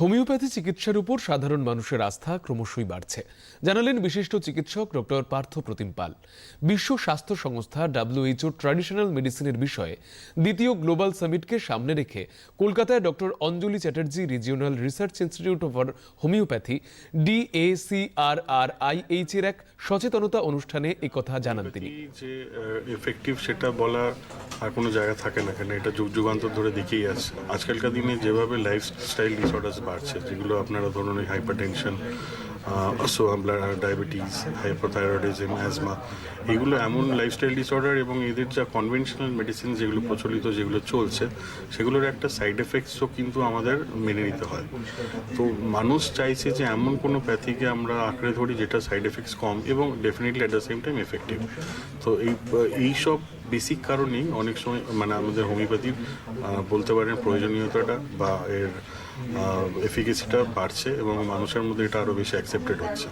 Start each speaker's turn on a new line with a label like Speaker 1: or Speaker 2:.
Speaker 1: Homeopathy চিকিৎসার উপর সাধারণ মানুষের আস্থা ক্রমশই বাড়ছে। জানালেন বিশিষ্ট চিকিৎসক ডক্টর পার্থ প্রতিম পাল। বিশ্ব স্বাস্থ্য সংস্থা ডাব্লিউএইচও ট্র্যাডিশনাল মেডিসিনের বিষয়ে দ্বিতীয় গ্লোবাল সামিটকে সামনে রেখে কলকাতায় doctor Anjali Chatterjee regional research institute of homoeopathy DACRRIH এর এক সচেতনতা অনুষ্ঠানে একথা জানান তিনি।
Speaker 2: যে এফেক্টিভ সেটা বলা আর কোনো জায়গা থাকে না কেন এটা যুগ যুগান্তর ধরে দেখেই আছে। আজকালকার দিনে যেভাবে লাইফস্টাইল ডিসঅর্ডার্স বাড়ছে, যেগুলো আপনারা ধরুন হাইপার টেনশন আপনার ডায়াবেটিস হাইপোথাইরয়েডিজম অ্যাজমা এগুলো এমন লাইফস্টাইল ডিসঅর্ডার এবং এদের যা কনভেনশনাল মেডিসিন যেগুলো প্রচলিত, যেগুলো চলছে, সেগুলোর একটা সাইড এফেক্টসও কিন্তু আমাদের মেনে নিতে হয়। তো মানুষ চাইছে যে এমন কোনো প্যাথিকে আমরা আঁকড়ে ধরি যেটা সাইড এফেক্টস কম এবং definitely at the same time effective তো এই এই সব বেসিক কারণেই অনেক সময় মানে আমাদের হোমিওপ্যাথির বলতে পারেন প্রয়োজনীয়তাটা বা এর এফিকেসিটা বাড়ছে এবং মানুষের মধ্যে এটা আরও বেশি অ্যাকসেপ্টেড হচ্ছে।